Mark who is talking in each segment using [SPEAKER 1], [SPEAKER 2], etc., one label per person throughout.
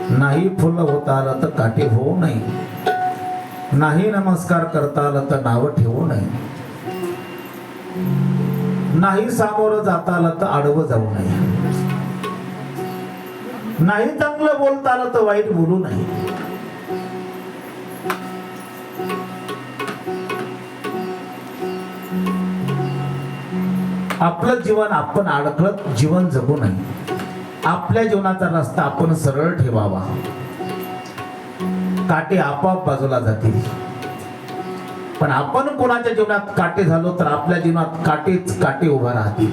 [SPEAKER 1] नाही फुलं होता आलं तर काटे होऊ नये. नाही नमस्कार करता आलं तर नावं ठेवू नये. नाही सामोरं जाता आलं तर आडवं जाऊ नये. नाही चांगलं बोलता आलं तर वाईट बोलू नये. आपलं जीवन आपण अडकलत जीवन जगू नये. आपल्या जीवनाचा रस्ता आपण सरळ ठेवावा. काटे आपोआप बाजूला जातील. पण आपण कोणाच्या जीवनात काटे झालो तर आपल्या जीवनात काटेच काटे उभा राहतील.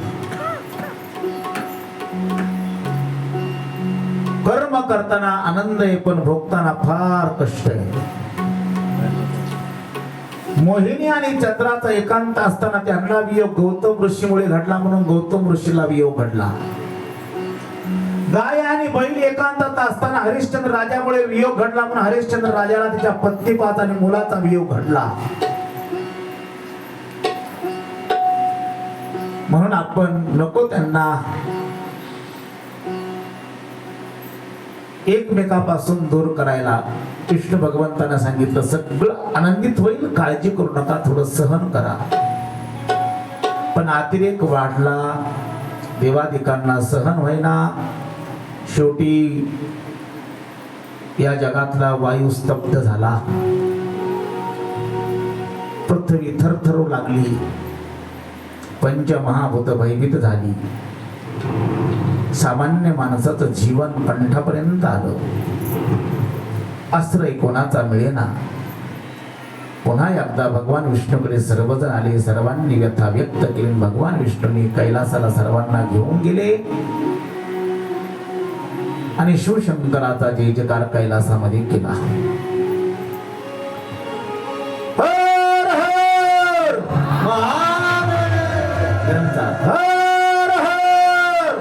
[SPEAKER 1] कर्म करताना आनंद आहे पण भोगताना फार कष्ट आहे. मोहिनी आणि चंद्राचा एकांत असताना त्यांना वियोग गौतम ऋषीमुळे घडला म्हणून गौतम ऋषीला वियोग घडला. गाय आणि बैल एकांतात असताना हरिश्चंद्र राजामुळे वियोग घडला म्हणून हरिश्चंद्र राजाला त्याच्या पत्नीपात आणि मुलाचा वियोग घडला. म्हणून आपण नको त्यांना एकमेकापासून दूर करायला. कृष्ण भगवंतानं सांगितलं सगळं आनंदित होईल काळजी करू नका थोडं सहन करा. पण अतिरेक वाढला देवाधिकांना सहन होईना शेवटी या जगातला वायू स्तब्ध झाला. पृथ्वी थरथरू लागली. पंचमहाभूत भयभीत झाली. सामान्य माणसाचं जीवन कंठापर्यंत आलं. आश्रय कोणाचा मिळेना? पुन्हा एकदा भगवान विष्णूकडे सर्वजण आले. सर्वांनी व्यथा व्यक्त केली. भगवान विष्णूने कैलासाला सर्वांना घेऊन गेले. आणि शिवशंकराचा जय जयकार कैलासामध्ये केला. हर हर! हर हर!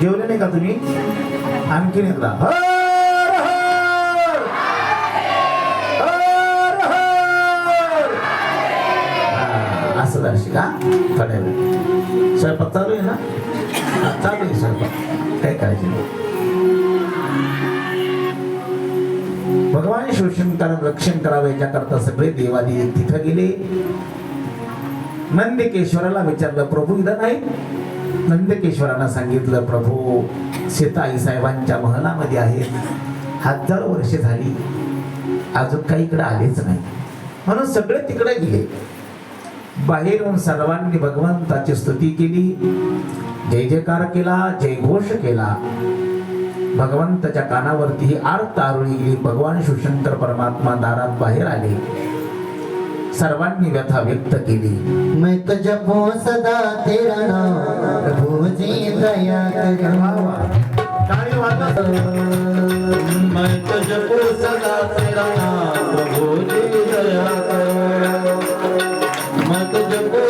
[SPEAKER 1] जेवले नाही का तुम्ही? आणखीन एकदा. हर हा, असं दर्शिका थोड्या वेळ स्वयंपाक चालू आहे ना? चालू आहे स्वयंपाक काय काळजी नाही भगवान शिवशंकर रक्षण करावं याच्याकरता सगळे देवादी तिथं गेले. नंदकेश्वराला विचारलं प्रभू इथं नाही? नंदकेश्वरांना सांगितलं प्रभू सीताई साहेबांच्या महलामध्ये आहेत. हजारो वर्षे झाली. अजून काही इकडे आलेच नाही. म्हणून सगळे तिकडे गेले. बाहेरून सर्वांनी भगवंताची स्तुती केली. जय जयकार केला जयघोष केला. भगवंताच्या कानावरती ही आर्त आरुळी गेली भगवान शिवशंकर परमात्मा दारात बाहेर आले. सर्वांनी व्यथा व्यक्त केली.
[SPEAKER 2] मैं तो जपो सदा तेरा नाम प्रभु जी दया करो
[SPEAKER 1] टाळी वाजवा.
[SPEAKER 2] मैं तो जपो सदा तेरा नाम प्रभु जी दया करो मैं तो जपो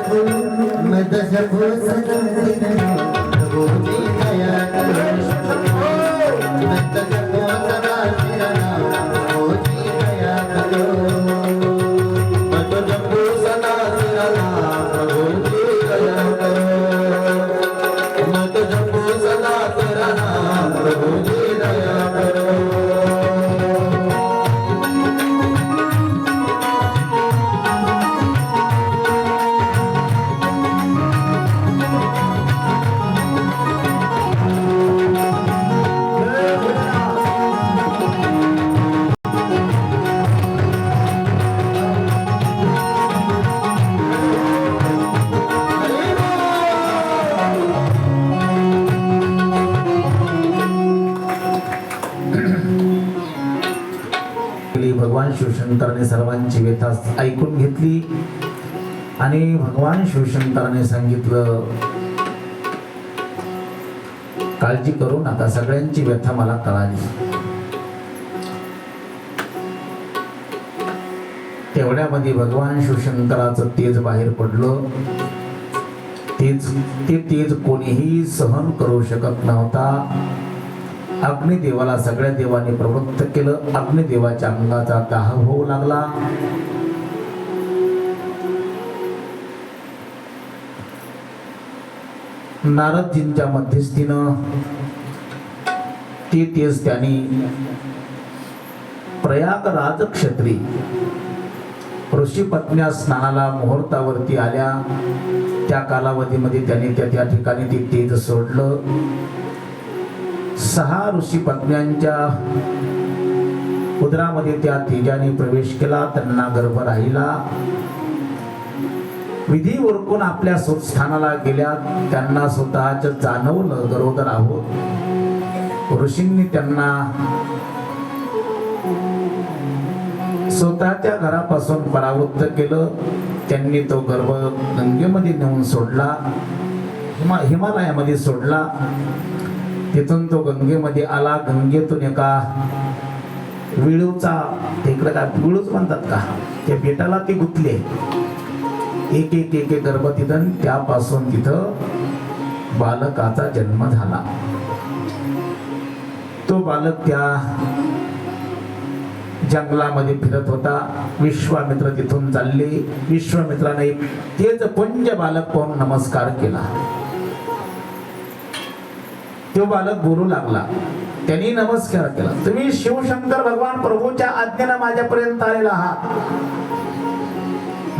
[SPEAKER 2] मैं तो जपू मैं तो जपू सदा
[SPEAKER 1] आणि भगवान शिवशंकराने सांगितलं काळजी करू नका सगळ्यांची व्यथा मला कळाली. तेवढ्यामध्ये भगवान शिवशंकराचं तेज बाहेर पडलं. तेज ते तेज कोणीही सहन करू शकत नव्हता. अग्निदेवाला सगळ्या देवाने प्रवृत्त केलं. अग्निदेवाच्या अंगाचा दाह होऊ लागला. नारदजींच्या मध्यस्थीनं ते तेज त्यांनी प्रयागराज क्षत्री ऋषी पत्न्या स्नानाला मुहूर्तावरती आल्या. त्या कालावधीमध्ये त्यांनी त्या त्या ठिकाणी ते तेज सोडलं. सहा ऋषी पत्न्यांच्या उदरामध्ये त्या तेजाने प्रवेश केला. त्यांना गर्भ राहिला. विधी उरकून आपल्या स्थानाला गेल्या त्यांना स्वतःच जाणवलं गरोदर आहोत. ऋषींनी त्यांना स्वतःच्या घरापासून परावृत्त केलं. त्यांनी तो गर्भ गंगेमध्ये नेऊन सोडला हिमा हिमालयामध्ये सोडला. तिथून तो गंगेमध्ये आला. गंगेतून एका विळूचा तिकडे काय विळूच म्हणतात का? त्या बेटाला ते गुंतले. एक एक एक एक त्यापासून तिथं बालकाचा जन्म झाला. तो बालक त्या जंगलामध्ये फिरत होता. विश्वामित्र तिथून चालले. विश्वामित्राने तेच पंज बालक पाहून नमस्कार केला. तो बालक बोलू लागला त्यांनी नमस्कार केला. तुम्ही शिवशंकर भगवान प्रभूच्या आज्ञेला माझ्यापर्यंत आलेला आहात.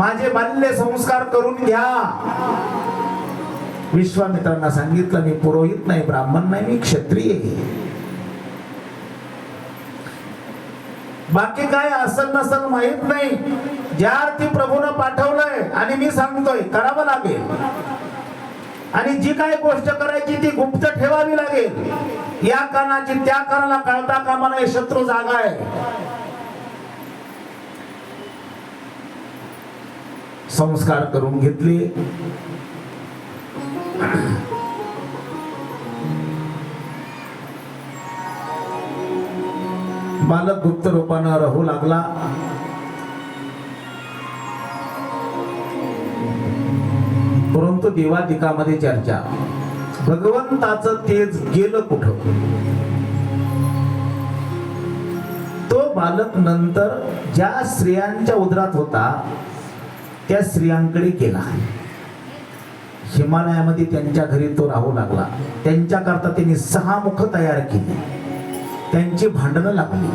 [SPEAKER 1] माझे बाल्य संस्कार करून घ्या. विश्वामित्रांना सांगितलं मी पुरोहित नाही ब्राह्मण नाही मी क्षत्रिय बाकी काय असल नसल माहीत नाही. ज्या अर्थी प्रभूनं पाठवलंय आणि मी सांगतोय करावं लागेल. आणि जी काय गोष्ट करायची ती गुप्त ठेवावी लागेल. या कारणाची त्या कारणाला कळता कामा नये शत्रू जागा आहे संस्कार करून घेतले. बालक गुप्त रूपानं राहू लागला. परंतु देवादिकामध्ये चर्चा. भगवंताचं तेज गेलं कुठं? तो बालक नंतर ज्या स्त्रियांच्या उदरात होता त्या स्त्रियांकडे गेला. हिमालयामध्ये त्यांच्या घरी तो राहू लागला. त्यांच्याकरता त्यांनी सहा मुख तयार केली. त्यांची भांडणं लागली.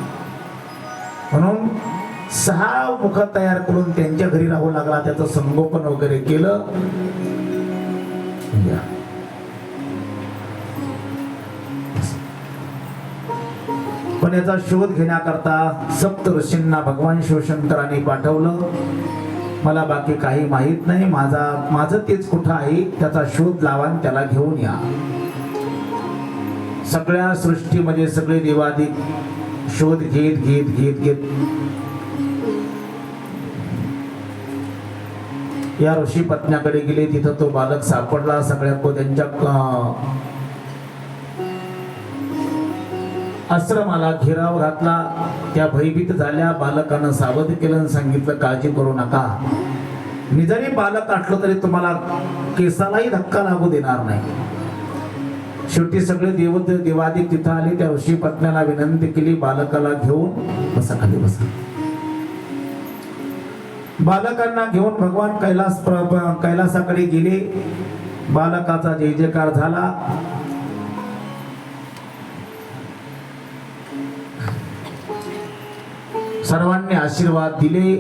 [SPEAKER 1] म्हणून सहा मुख तयार करून त्यांच्या घरी राहू लागला. त्याचं संगोपन वगैरे केलं. पण याचा शोध घेण्याकरता सप्त ऋषींना भगवान शिवशंकरांनी पाठवलं. मला बाकी काही माहीत नाही. माझा माझं तेच कुठं आहे त्याचा शोध लावा त्याला घेऊन या. सगळ्या सृष्टीमध्ये सगळे देवादी शोध घेत घेत घेत घेत. या ऋषी पत्न्याकडे गेले तिथं तो बालक सापडला. सगळ्या को त्यांच्या आश्रमाला घेराव घातला. त्या भयभीत झाल्या. बालकानं सावध केलं आणि सांगितलं काळजी करू नका. मी जरी बालक आटलं तरी तुम्हाला केसालाही धक्का लागू देणार नाही. शेवटी सगळे देव देवादी तिथं आले. त्या ऋषी पत्न्याला विनंती केली बालकाला घेऊन बसा खाली बसा बालकांना घेऊन भगवान कैलास प्र- कैलासाकडे गेले. बालकाचा जय जयकार झाला. सर्वांनी आशीर्वाद दिले.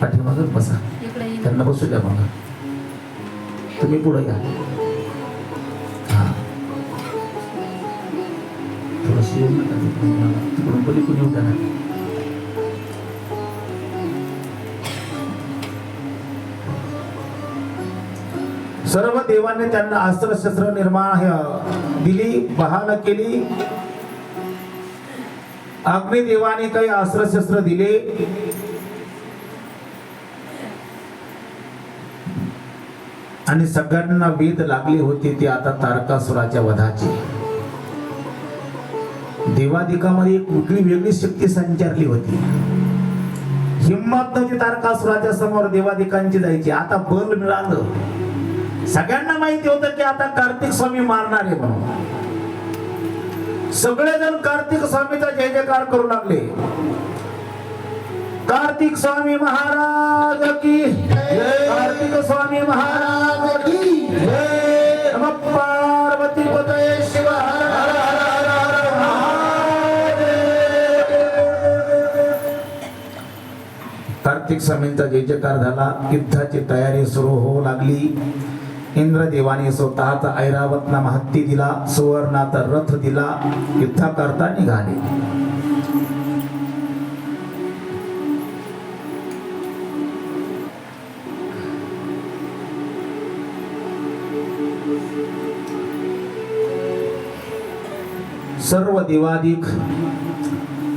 [SPEAKER 1] पाठीमागच बसा. त्यांना बसू द्या मला तुम्ही पुढे या. हा. थोडंसं येऊ नका तिकडून. मला. तिकडून पलीकडून येऊ द्या ना. सर्व देवांनी त्यांना अस्त्र शस्त्र निर्माण दिली बहाल केली. अग्निदेवाने काही अस्त्रशस्त्र दिले? आणि सगळ्यांना वेद लागली होते ती आता तारकासुराच्या वधाची. देवाधिकामध्ये एक वेगळी वेगळी शक्ती संचारली होती? हिंमत नव्हती तारकासुराच्या समोर देवादिकांची जायची. आता बल मिळालं. सगळ्यांना माहिती होतं की आता कार्तिक स्वामी मारणार आहे म्हणून. सगळेजण कार्तिक स्वामीचा जय जयकार करू लागले. कार्तिक स्वामी महाराज की कार्तिक स्वामी महाराज की पार्वती पतये शिव कार्तिक स्वामींचा जय जयकार झाला. युद्धाची तयारी सुरू होऊ लागली. इंद्रदेवाने स्वतःचा ऐरावतना महत्ती हत्ती दिला सुवर्णाचा रथ दिला युद्धा करता निघाले. सर्व देवादिक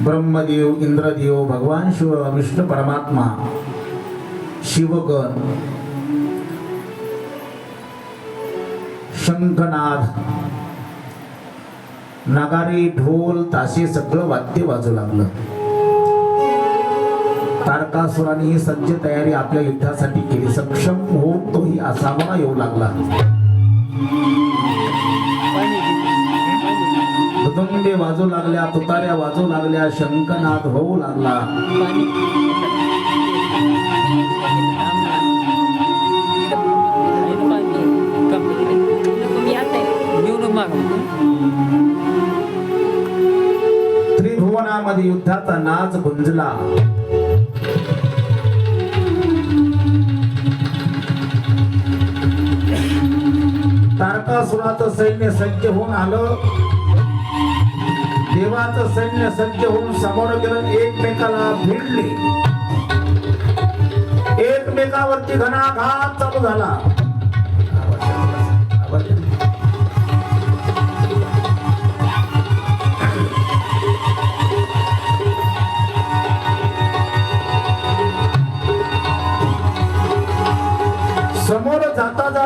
[SPEAKER 1] ब्रह्मदेव इंद्रदेव भगवान शिव विष्णू परमात्मा शिवगण शंखनाद नगारी ढोल ताशे सगळं वाद्य वाजू लागलं. तारकासुराने ही सज्ज तयारी आपल्या युद्धासाठी केली. सक्षम होऊन तोही असावा येऊ लागला. वाजू लागल्या तुताऱ्या वाजू लागल्या शंखनाद होऊ लागला. त्रिभुवनामध्ये युद्धाचा नाच गुंजला. तारकासुराचं सैन्य सज्ज होऊन आलं. देवाचं सैन्य सज्ज होऊन समोर गेलं. एकमेकाला भिडले. एकमेकावरती घणाघात चालू झाला.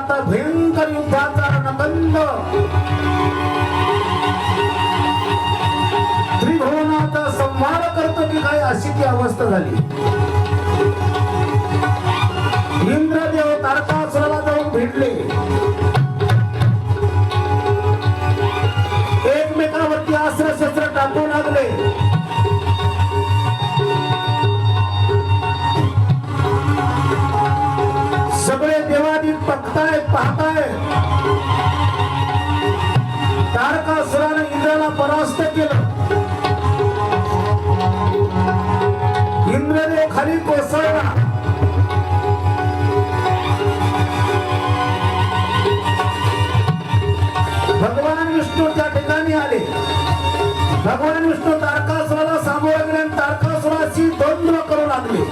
[SPEAKER 1] जाता जाता भयंकर युद्धाचा रणबंद त्रिभुवनाचा संहार करतो की काय अशी ती अवस्था झाली. खाली कोसळला. भगवान विष्णू त्या ठिकाणी आले. भगवान विष्णू तारकासुराला सामोरे गेले आणि तारकासुराची द्वंद्व करू लागले.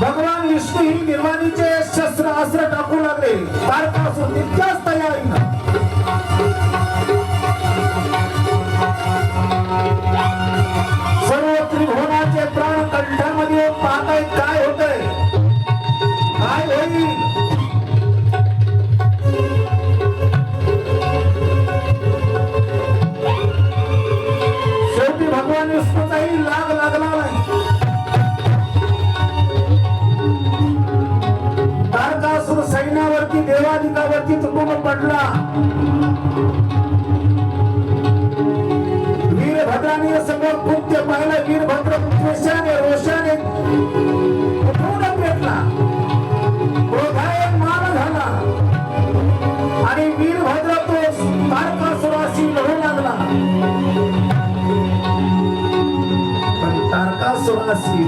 [SPEAKER 1] भगवान विष्णू ही निर्माणीचे शस्त्र अस्त्र टाकू लागले. तारकासुर तितक्याच तयारीनं सैन्यावरती देवादिकावरती तुटून पडला. वीरभद्राने समोर कृत्य पाहिलं. वीरभद्र त्वेषाने रोषाने उठून पेटला क्रोधाने मान झाला. आणि वीरभद्र तो तारकासुराशी लढू लागला. पण तारकासुराशी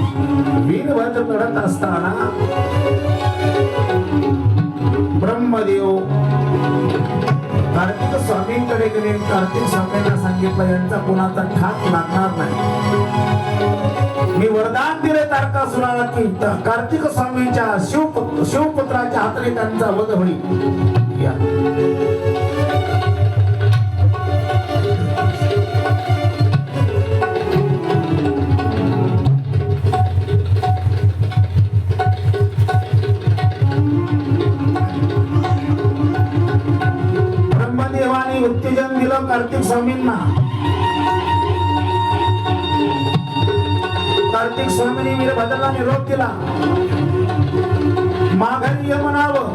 [SPEAKER 1] वीरभद्र लढत असताना देव. कार्तिक स्वामींकडे गेले. कार्तिक स्वामींना सांगितलं यांचा कुणाचा ठाक लागणार नाही. मी वरदान दिले तारकासुराला की कार्तिक स्वामींच्या शिवपुत्र शिवपुत्राच्या हाताने त्यांचा वध होईल. कार्तिक स्वामींना. कार्तिक स्वामींनी वीरभद्राला निरोप दिला. माघारी ये म्हणावं.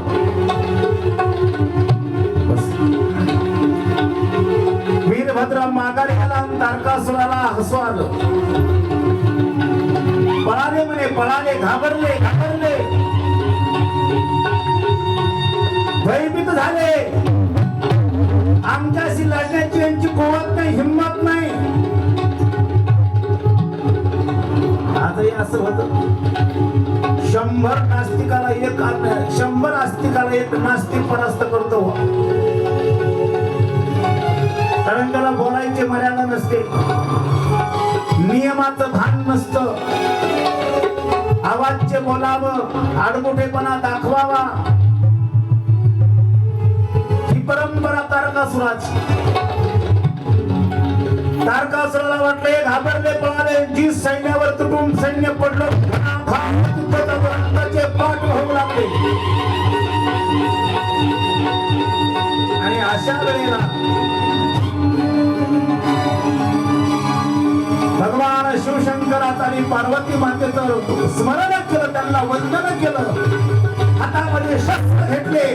[SPEAKER 1] वीरभद्र माघारी आला आणि तारकासुराला हसू आलं पळाले म्हणे पळाले घाबरले घाबरले. भयभीत झाले. आमच्याशी लढण्याची यांची कुवत नाही हिंमत नाही. आजही असं होत. शंभर नास्तिकाला एक शंभर आस्तिकाला एक नास्तिक परास्त करतो. कारण त्याला बोलायचे मर्यादा नसते. नियमाचं भान नसतं. आवाजचे बोलावं आडमुठेपणा दाखवावा. परंपरा तारकासुराची तारकासुराला वाटले घाबरले पळाले. जी सैन्यावर तुटून सैन्य पडलं. घणाघात पाठ होऊ लागले. आणि अशा वेळेला भगवान शिवशंकरात आणि पार्वती मातेचं स्मरण केलं त्यांना वंदन केलं. हातामध्ये शस्त्र घेतले.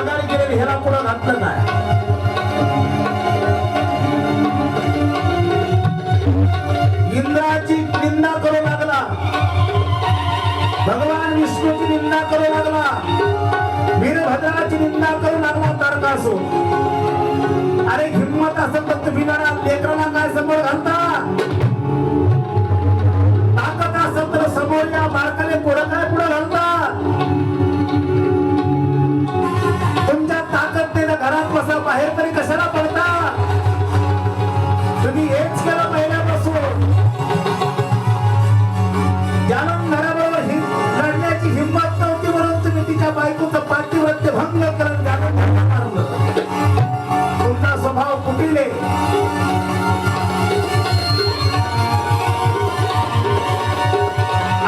[SPEAKER 1] माघारी गेलेली ह्याला पुढे घातलं नाही. इंद्राची निंदा करू लागला. भगवान विष्णूची निंदा करू लागला. वीरभद्राची निंदा करू लागला तारकासो अरे हिंमत असं तर तुम्ही लेकराला काय समोर घालता? ताकद असं तर समोर या बारकाले पुढं घरात बसा बाहेर तरी कशाला पडता? तुम्ही हेच केलं पहिल्यापासून. ज्याला घराबरोबर लढण्याची हिंमत नव्हती म्हणून तुम्ही तिच्या बायकोचं पातिव्रत्य भंग करत जाणून मारलं. तुमचा स्वभाव कुटिले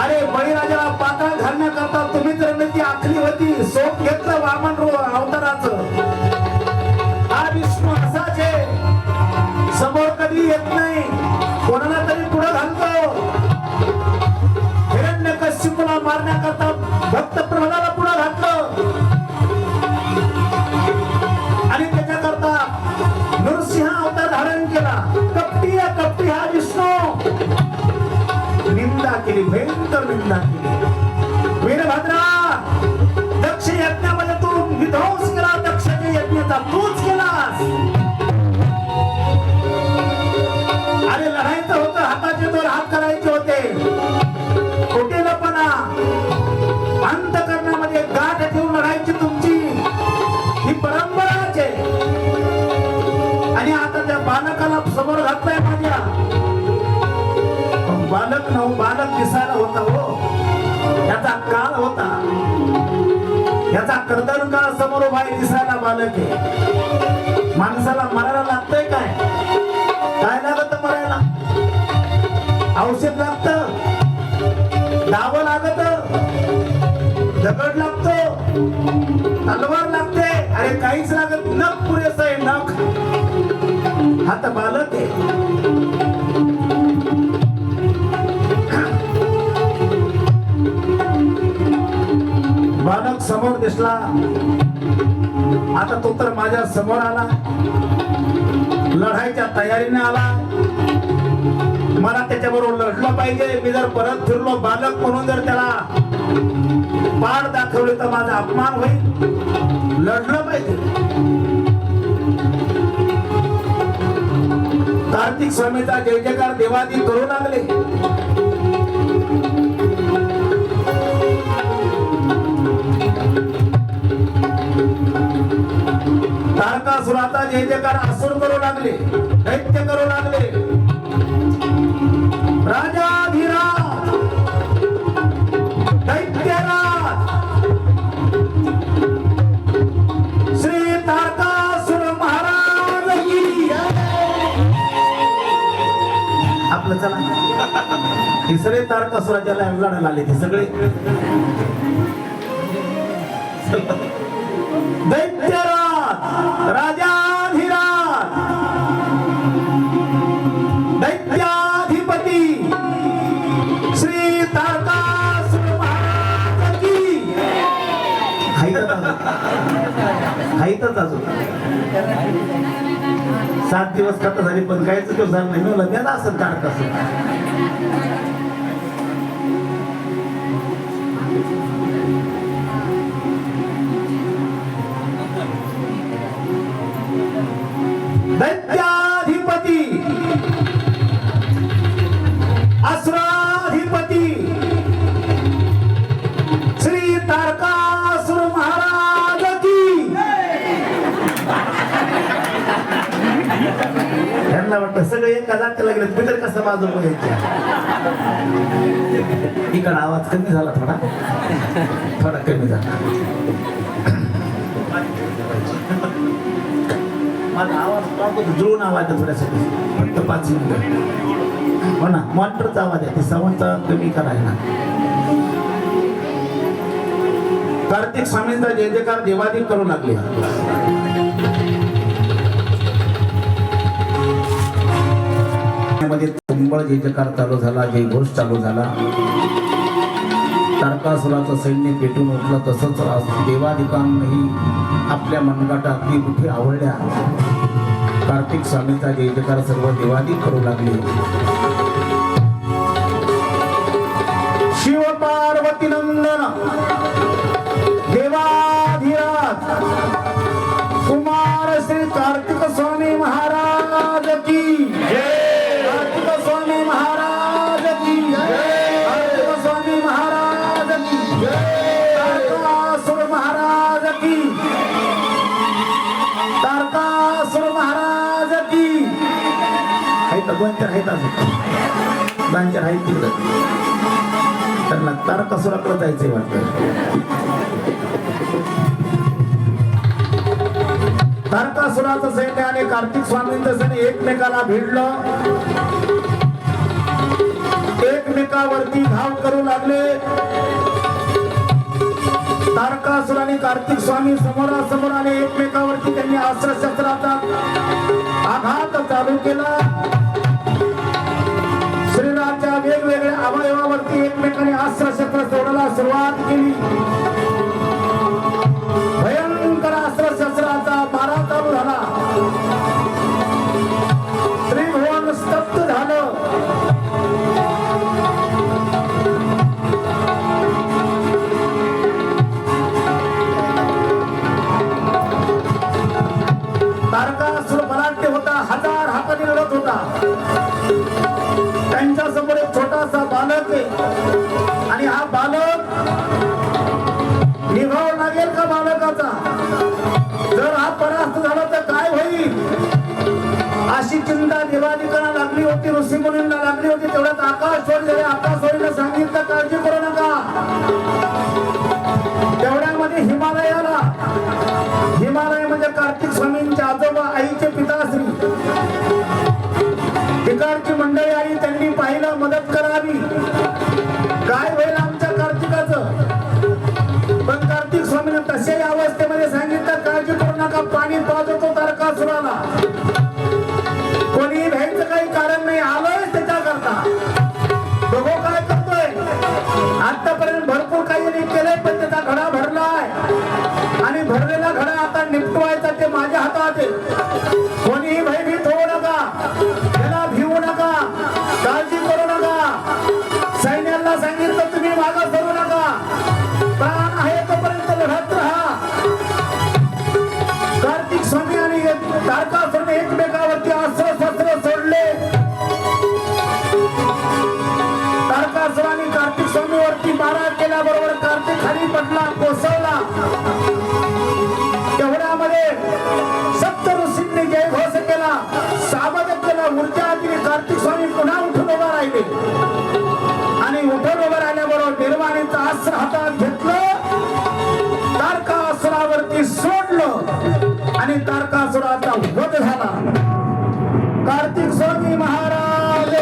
[SPEAKER 1] अरे बळीराजाला पाताळ घालण्याकरता तुम्ही तर रणनीती आखली होती. सोप घेतलं वामन रो अवताराचं. कधी येत नाही. कोणाला तरी पुढे घालतो. हिरण्य कश्यपूला मारण्याकरता भक्त प्रल्हादाला पुढे घातलं आणि त्याच्याकरता नरसिंह अवतार धारण केला. कपटी या कपटी हा विष्णू. निंदा केली भयंकर निंदा केली. बालकाला समोर घातलाय माझ्या. बालक नव हो, बालक दिसायला होता हो. याचा काळ होता. याचा कर्दन काळ समोर उभा दिसायला बालक आहे. माणसाला मरायला लागतंय काय? काय लागत मरायला? औषध लागत. दाव लागत. दगड लागतो. तलवार लागते. अरे काहीच लागत नख पुरे हात बालते बालक बालक समोर दिसला. आता तो तर माझ्यासमोर आला. लढायच्या तयारीने आला. मला त्याच्याबरोबर लढलं पाहिजे. मी जर परत फिरलो बालक म्हणून जर त्याला पाड दाखवले तर माझा अपमान होईल. लढलं पाहिजे. कार्तिक स्वामीचा जय जयकार देवादी करू लागले. तारकासुराचा जय जयकार असुर करू लागले दैत्य करू लागले. आपलं चला. तिसरे तारकासुराच्या लढायला आले ते सगळे. दैत्यराज राजाधिराज दैत्याधिपती श्री तारकासुर महाराज की हायतच अजून. हायतच अजून. सात दिवस कथा झाली पण काहीच दिवस झालं नाही. मला त्याला असं तारकासुर दैत्याधिपती असरा त्यांना वाटतं सगळे एका जातीला गेले मी तर कसं माझं बघायच्या इकडं आवाज कमी झाला थोडा. थोडा कमी झाला. माझा आवाज जुळून आवाज थोड्यासाठी? फक्त पाच मिनिट. हो ना मॉनिटरचा आवाज आहे ते साऊंडचा कमी करायला. कार्तिक स्वामींचा जय जयकार देवादिक करू लागले. मध्ये तुंबळ जय चालू झाला जय घोष चालू झाला तारकासुराचं सैन्य पेटून उठलं तसंच देवाधिकांनाही आपल्या मनगाटा अगदी कुठे आवडल्या कार्तिक स्वामीचा जय सर्व देवाधिक करू लागले. शिव पार्वती नंदन. आहेत दोन चार आहेत अजून. दोन आहेत तिकडं त्यांना तारकासुराकडे जायचंय वाटतं. तारकासुराचं सैन्य आणि कार्तिक स्वामींचं सैन्य एकमेकाला भिडलं. एकमेकावरती धाव करू लागले. तारकासुर आणि कार्तिक स्वामी समोरासमोर आणि एकमेकावरती त्यांनी अस्त्रशस्त्राचा आघात चालू केला. वेगवेगळ्या अवयवावरती एकमेकाने अस्त्रशस्त्र सोडायला सुरुवात केली. लागते आणि हा बालक निभाव लागेल का बालकाचा? जर हा परास्त झाला तर काय होईल? अशी चिंता देवादिकांना लागली होती ऋषी मुलींना लागली होती. तेवढ्यात आकाश सोडले आकाश सोडीला सांगितलं काळजी करू नका. तेवढ्यामध्ये हिमालयाला हिमालय म्हणजे कार्तिक स्वामींच्या आजोबा निपटवायचा ते माझ्या हातात आहे. कोणीही भयभीत होऊ नका. त्याला भिवू नका. काळजी करू नका. सैन्याला सांगितलं तुम्ही मागा करू नका. प्राण आहे तोपर्यंत लढत राहा. कार्तिक स्वामी आणि तारका आणि उठून उभं राहिल्याबरोबर निर्वाणीचं अस्त्र हातात घेतलं. तारकासुरावरती सोडलं आणि तारकासुराचा वध झाला. कार्तिक स्वामी महाराज